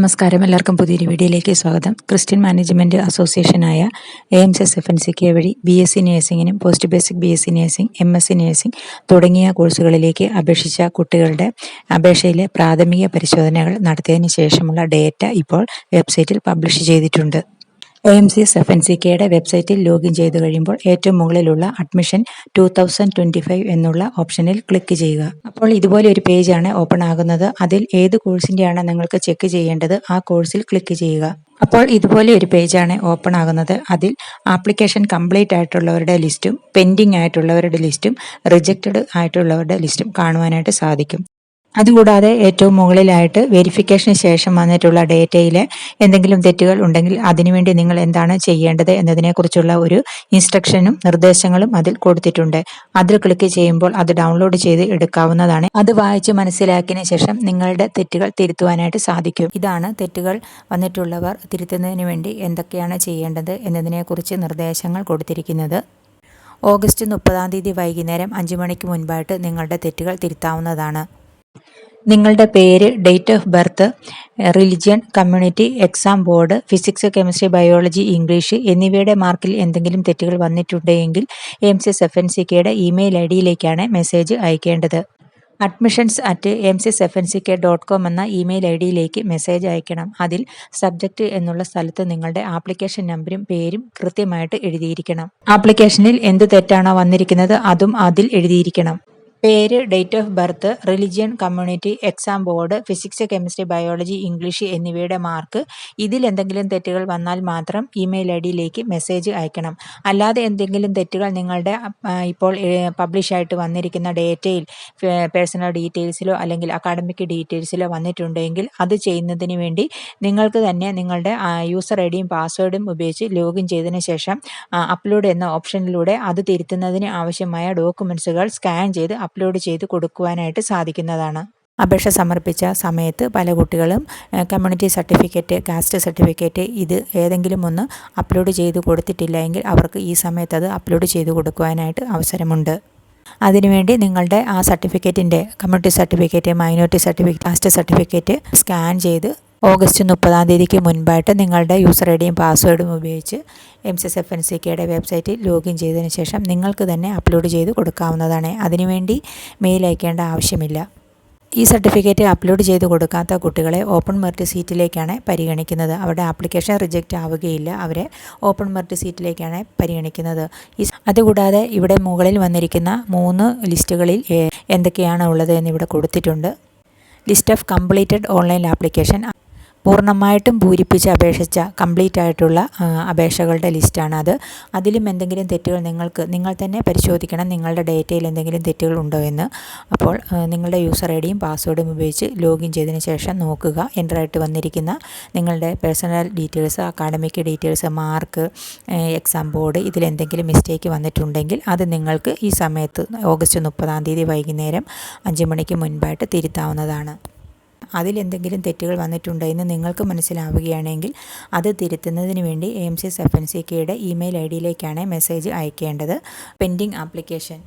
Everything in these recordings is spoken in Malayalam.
നമസ്കാരം. എല്ലാവർക്കും പുതിയൊരു വീഡിയോയിലേക്ക് സ്വാഗതം. Christian management അസോസിയേഷനായ A M S F N C K വഴി B S C നേഴ്സിങ്ങിനും post basic B S C nursing M S C nursing തുടങ്ങിയ കോഴ്സുകളിലേക്ക് അപേക്ഷിച്ച കുട്ടികളുടെ അപേക്ഷയിലെ പ്രാഥമിക പരിശോധനകൾ നടത്തിയതിന് ശേഷമുള്ള ഡേറ്റ ഇപ്പോൾ വെബ്സൈറ്റിൽ പബ്ലിഷ് ചെയ്തിട്ടുണ്ട്. A M C S F N C കെയുടെ വെബ്സൈറ്റിൽ ലോഗിൻ ചെയ്തു കഴിയുമ്പോൾ ഏറ്റവും മുകളിലുള്ള admission two thousand twenty five എന്നുള്ള ഓപ്ഷനിൽ ക്ലിക്ക് ചെയ്യുക. അപ്പോൾ ഇതുപോലെ ഒരു പേജാണ് ഓപ്പൺ ആകുന്നത്. അതിൽ ഏത് കോഴ്സിന്റെയാണ് നിങ്ങൾക്ക് ചെക്ക് ചെയ്യേണ്ടത് ആ കോഴ്സിൽ ക്ലിക്ക് ചെയ്യുക. അപ്പോൾ ഇതുപോലെ ഒരു പേജാണ് ഓപ്പൺ ആകുന്നത്. അതിൽ ആപ്ലിക്കേഷൻ കംപ്ലീറ്റ് ആയിട്ടുള്ളവരുടെ ലിസ്റ്റും പെൻഡിങ് ആയിട്ടുള്ളവരുടെ ലിസ്റ്റും റിജക്റ്റഡ് ആയിട്ടുള്ളവരുടെ ലിസ്റ്റും കാണുവാനായിട്ട് സാധിക്കും. അതുകൂടാതെ ഏറ്റവും മുകളിലായിട്ട് വെരിഫിക്കേഷന് ശേഷം വന്നിട്ടുള്ള ഡേറ്റയിൽ എന്തെങ്കിലും തെറ്റുകൾ ഉണ്ടെങ്കിൽ അതിനുവേണ്ടി നിങ്ങൾ എന്താണ് ചെയ്യേണ്ടത് എന്നതിനെക്കുറിച്ചുള്ള ഒരു ഇൻസ്ട്രക്ഷനും നിർദ്ദേശങ്ങളും അതിൽ കൊടുത്തിട്ടുണ്ട്. അതിൽ ക്ലിക്ക് ചെയ്യുമ്പോൾ അത് ഡൗൺലോഡ് ചെയ്ത് എടുക്കാവുന്നതാണ്. അത് വായിച്ച് മനസ്സിലാക്കിയതിന് ശേഷം നിങ്ങളുടെ തെറ്റുകൾ തിരുത്തുവാനായിട്ട് സാധിക്കും. ഇതാണ് തെറ്റുകൾ വന്നിട്ടുള്ളവർ തിരുത്തുന്നതിന് വേണ്ടി എന്തൊക്കെയാണ് ചെയ്യേണ്ടത് എന്നതിനെക്കുറിച്ച് നിർദ്ദേശങ്ങൾ കൊടുത്തിരിക്കുന്നത്. ഓഗസ്റ്റ് മുപ്പതാം തീയതി വൈകുന്നേരം അഞ്ച് മണിക്ക് മുൻപായിട്ട് നിങ്ങളുടെ തെറ്റുകൾ തിരുത്താവുന്നതാണ്. നിങ്ങളുടെ പേര് date of birth religion community exam board physics chemistry biology English എന്നിവയുടെ മാർക്കിൽ എന്തെങ്കിലും തെറ്റുകൾ വന്നിട്ടുണ്ടെങ്കിൽ M C S F N C കെയുടെ ഇമെയിൽ ഐ ഡിയിലേക്കാണ് message അയക്കേണ്ടത്. Admissions at M C S F N C K dot com എന്ന ഇമെയിൽ ഐ ഡിയിലേക്ക് മെസ്സേജ് അയക്കണം. അതിൽ സബ്ജക്റ്റ് എന്നുള്ള സ്ഥലത്ത് നിങ്ങളുടെ ആപ്ലിക്കേഷൻ നമ്പരും പേരും കൃത്യമായിട്ട് എഴുതിയിരിക്കണം. ആപ്ലിക്കേഷനിൽ എന്ത് തെറ്റാണോ വന്നിരിക്കുന്നത് അതും അതിൽ എഴുതിയിരിക്കണം. പേര് date of birth religion community exam board physics chemistry biology English എന്നിവയുടെ മാർക്ക് ഇതിൽ എന്തെങ്കിലും തെറ്റുകൾ വന്നാൽ മാത്രം ഇമെയിൽ ഐ ഡിയിലേക്ക് മെസ്സേജ് അയക്കണം. അല്ലാതെ എന്തെങ്കിലും തെറ്റുകൾ നിങ്ങളുടെ ഇപ്പോൾ പബ്ലിഷായിട്ട് വന്നിരിക്കുന്ന ഡേറ്റയിൽ പേഴ്സണൽ ഡീറ്റെയിൽസിലോ അല്ലെങ്കിൽ അക്കാഡമിക് ഡീറ്റെയിൽസിലോ വന്നിട്ടുണ്ടെങ്കിൽ അത് ചെയ്യുന്നതിന് വേണ്ടി നിങ്ങൾക്ക് തന്നെ നിങ്ങളുടെ യൂസർ ഐ ഡിയും പാസ്വേഡും ഉപയോഗിച്ച് ലോഗിൻ ചെയ്തതിന് ശേഷം അപ്ലോഡ് എന്ന ഓപ്ഷനിലൂടെ അത് തിരുത്തുന്നതിന് ആവശ്യമായ ഡോക്യുമെൻസുകൾ സ്കാൻ ചെയ്ത് അപ്ലോഡ് ചെയ്ത് കൊടുക്കുവാനായിട്ട് സാധിക്കുന്നതാണ്. അപേക്ഷ സമർപ്പിച്ച സമയത്ത് പല കുട്ടികളും കമ്മ്യൂണിറ്റി സർട്ടിഫിക്കറ്റ് കാസ്റ്റ് സർട്ടിഫിക്കറ്റ് ഇത് ഏതെങ്കിലും ഒന്ന് അപ്ലോഡ് ചെയ്ത് കൊടുത്തിട്ടില്ല എങ്കിൽ അവർക്ക് ഈ സമയത്ത് അത് അപ്ലോഡ് ചെയ്ത് കൊടുക്കുവാനായിട്ട് അവസരമുണ്ട്. അതിനുവേണ്ടി നിങ്ങളുടെ ആ സർട്ടിഫിക്കറ്റിന്റെ community certificate minority certificate caste certificate scan ചെയ്ത് ഓഗസ്റ്റ് മുപ്പതാം തീയതിക്ക് മുൻപായിട്ട് നിങ്ങളുടെ യൂസർ ഐ ഡിയും പാസ്വേഡും ഉപയോഗിച്ച് M C S F N C കെയുടെ വെബ്സൈറ്റിൽ ലോഗിൻ ചെയ്തതിന് ശേഷം നിങ്ങൾക്ക് തന്നെ അപ്ലോഡ് ചെയ്ത് കൊടുക്കാവുന്നതാണ്. അതിനുവേണ്ടി മെയിൽ അയക്കേണ്ട ആവശ്യമില്ല. ഈ സർട്ടിഫിക്കറ്റ് അപ്ലോഡ് ചെയ്ത് കൊടുക്കാത്ത കുട്ടികളെ ഓപ്പൺ മെറിറ്റ് സീറ്റിലേക്കാണ് പരിഗണിക്കുന്നത്. അവരുടെ ആപ്ലിക്കേഷൻ റിജക്റ്റ് ആവുകയില്ല. അവരെ ഓപ്പൺ മെറിറ്റ് സീറ്റിലേക്കാണ് പരിഗണിക്കുന്നത്. ഈ അതുകൂടാതെ ഇവിടെ മുകളിൽ വന്നിരിക്കുന്ന മൂന്ന് ലിസ്റ്റുകളിൽ എന്തൊക്കെയാണ് ഉള്ളത് എന്ന് ഇവിടെ കൊടുത്തിട്ടുണ്ട്. List of completed online application പൂർണമായിട്ടും പൂരിപ്പിച്ച് അപേക്ഷിച്ച കംപ്ലീറ്റ് ആയിട്ടുള്ള അപേക്ഷകളുടെ ലിസ്റ്റാണ് അത്. അതിലും എന്തെങ്കിലും തെറ്റുകൾ നിങ്ങൾക്ക് നിങ്ങൾ തന്നെ പരിശോധിക്കണം നിങ്ങളുടെ ഡേറ്റയിൽ എന്തെങ്കിലും തെറ്റുകൾ ഉണ്ടോ എന്ന്. അപ്പോൾ നിങ്ങളുടെ യൂസർ ഐ ഡിയും പാസ്വേഡും ഉപയോഗിച്ച് ലോഗിൻ ചെയ്തതിന് ശേഷം നോക്കുക. എന്റർ ആയിട്ട് വന്നിരിക്കുന്ന നിങ്ങളുടെ personal details academic details mark exam board ഇതിലെന്തെങ്കിലും mistake വന്നിട്ടുണ്ടെങ്കിൽ അത് നിങ്ങൾക്ക് ഈ സമയത്ത് ഓഗസ്റ്റ് മുപ്പതാം തീയതി വൈകുന്നേരം അഞ്ച് മണിക്ക് മുൻപായിട്ട് തിരുത്താവുന്നതാണ്. അതിലെന്തെങ്കിലും തെറ്റുകൾ വന്നിട്ടുണ്ടെന്ന് നിങ്ങൾക്ക് മനസ്സിലാവുകയാണെങ്കിൽ അത് തിരുത്തുന്നതിന് വേണ്ടി M C S F N C കെയുടെ ഇമെയിൽ ഐ ഡിയിലേക്കാണ് മെസ്സേജ് അയക്കേണ്ടത്. പെൻഡിങ് ആപ്ലിക്കേഷൻ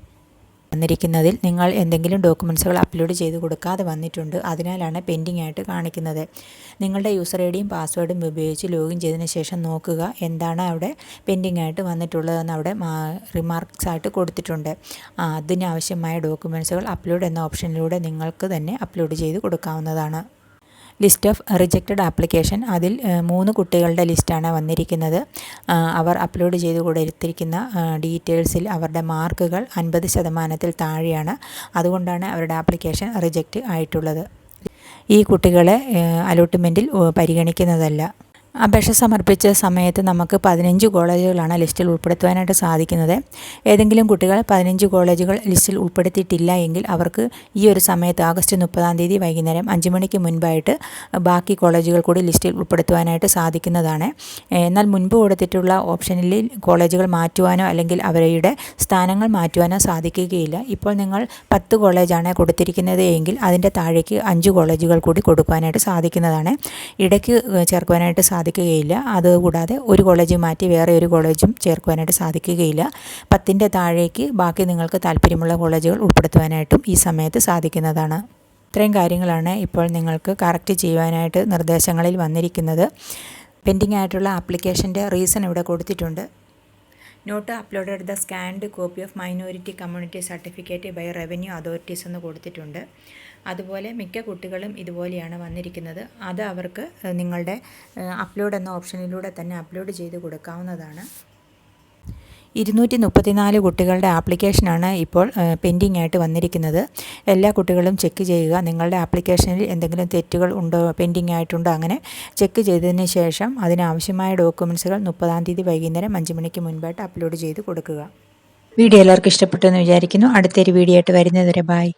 വന്നിരിക്കുന്നതിൽ നിങ്ങൾ എന്തെങ്കിലും ഡോക്യുമെൻസുകൾ അപ്ലോഡ് ചെയ്ത് കൊടുക്കാതെ വന്നിട്ടുണ്ട് അതിനാലാണ് പെൻഡിംഗ് ആയിട്ട് കാണിക്കുന്നത്. നിങ്ങളുടെ യൂസർ ഐ ഡിയും പാസ്വേഡും ഉപയോഗിച്ച് ലോഗിൻ ചെയ്തതിന് ശേഷം നോക്കുക എന്താണ് അവിടെ പെൻഡിംഗ് ആയിട്ട് വന്നിട്ടുള്ളതെന്ന് അവിടെ റിമാർക്സ് ആയിട്ട് കൊടുത്തിട്ടുണ്ട്. അതിനാവശ്യമായ ഡോക്യുമെൻസുകൾ അപ്ലോഡ് എന്ന ഓപ്ഷനിലൂടെ നിങ്ങൾക്ക് തന്നെ അപ്ലോഡ് ചെയ്ത് കൊടുക്കാവുന്നതാണ്. List of rejected application. അതിൽ മൂന്ന് കുട്ടികളുടെ ലിസ്റ്റാണ് വന്നിരിക്കുന്നത്. അവർ അപ്ലോഡ് ചെയ്ത് കൊടുത്തിരിക്കുന്ന ഡീറ്റെയിൽസിൽ അവരുടെ മാർക്കുകൾ അൻപത് ശതമാനത്തിൽ താഴെയാണ്. അതുകൊണ്ടാണ് അവരുടെ ആപ്ലിക്കേഷൻ റിജക്റ്റ് ആയിട്ടുള്ളത്. ഈ കുട്ടികളെ അലോട്ട്മെന്റിൽ പരിഗണിക്കുന്നതല്ല. അപേക്ഷ സമർപ്പിച്ച സമയത്ത് നമുക്ക് പതിനഞ്ച് കോളേജുകളാണ് ലിസ്റ്റിൽ ഉൾപ്പെടുത്തുവാനായിട്ട് സാധിക്കുന്നത്. ഏതെങ്കിലും കുട്ടികൾ പതിനഞ്ച് കോളേജുകൾ ലിസ്റ്റിൽ ഉൾപ്പെടുത്തിയിട്ടില്ല എങ്കിൽ അവർക്ക് ഈ ഒരു സമയത്ത് ആഗസ്റ്റ് മുപ്പതാം തീയതി വൈകുന്നേരം അഞ്ച് മണിക്ക് മുൻപായിട്ട് ബാക്കി കോളേജുകൾ കൂടി ലിസ്റ്റിൽ ഉൾപ്പെടുത്തുവാനായിട്ട് സാധിക്കുന്നതാണ്. എന്നാൽ മുൻപ് കൊടുത്തിട്ടുള്ള ഓപ്ഷനിൽ കോളേജുകൾ മാറ്റുവാനോ അല്ലെങ്കിൽ അവരുടെ സ്ഥാനങ്ങൾ മാറ്റുവാനോ സാധിക്കുകയില്ല. ഇപ്പോൾ നിങ്ങൾ പത്ത് കോളേജാണ് കൊടുത്തിരിക്കുന്നത് എങ്കിൽ അതിന്റെ താഴേക്ക് അഞ്ച് കോളേജുകൾ കൂടി കൊടുക്കുവാനായിട്ട് സാധിക്കുന്നതാണ്. ഇടയ്ക്ക് ചേർക്കുവാനായിട്ട് സാധിക്കും. സാധിക്കുകയില്ല. അതുകൂടാതെ ഒരു കോളേജ് മാറ്റി വേറെ ഒരു കോളേജും ചേർക്കുവാനായിട്ട് സാധിക്കുകയില്ല. പത്തിന്റെ താഴേക്ക് ബാക്കി നിങ്ങൾക്ക് താല്പര്യമുള്ള കോളേജുകൾ ഉൾപ്പെടുത്തുവാനായിട്ടും ഈ സമയത്ത് സാധിക്കുന്നതാണ്. ഇത്രയും കാര്യങ്ങളാണ് ഇപ്പോൾ നിങ്ങൾക്ക് കറക്റ്റ് ചെയ്യുവാനായിട്ട് നിർദ്ദേശങ്ങളിൽ വന്നിരിക്കുന്നത്. പെൻഡിങ് ആയിട്ടുള്ള ആപ്ലിക്കേഷന്റെ റീസൺ ഇവിടെ കൊടുത്തിട്ടുണ്ട്. Not uploaded the scanned copy of minority community certificate by revenue authorities എന്ന് കൊടുത്തിട്ടുണ്ട്. അതുപോലെ മിക്ക കുട്ടികളും ഇതുപോലെയാണ് വന്നിരിക്കുന്നത്. അത് അവർക്ക് നിങ്ങളുടെ അപ്ലോഡ് എന്ന ഓപ്ഷനിലൂടെ തന്നെ അപ്ലോഡ് ചെയ്ത് കൊടുക്കാവുന്നതാണ്. ഇരുന്നൂറ്റി മുപ്പത്തിനാല് കുട്ടികളുടെ ആപ്ലിക്കേഷനാണ് ഇപ്പോൾ പെൻഡിങ് ആയിട്ട് വന്നിരിക്കുന്നത്. എല്ലാ കുട്ടികളും ചെക്ക് ചെയ്യുക നിങ്ങളുടെ ആപ്ലിക്കേഷനിൽ എന്തെങ്കിലും തെറ്റുകൾ ഉണ്ടോ പെൻഡിങ് ആയിട്ടുണ്ടോ അങ്ങനെ ചെക്ക് ചെയ്തതിന് ശേഷം അതിനാവശ്യമായ ഡോക്യുമെന്റ്സുകൾ മുപ്പതാം തീയതി വൈകുന്നേരം അഞ്ച് മണിക്ക് മുൻപായിട്ട് അപ്ലോഡ് ചെയ്ത് കൊടുക്കുക. വീഡിയോ എല്ലാവർക്കും ഇഷ്ടപ്പെട്ടു എന്ന് വിചാരിക്കുന്നു. അടുത്തൊരു വീഡിയോ ആയിട്ട് വരുന്നതുവരെ ബായ്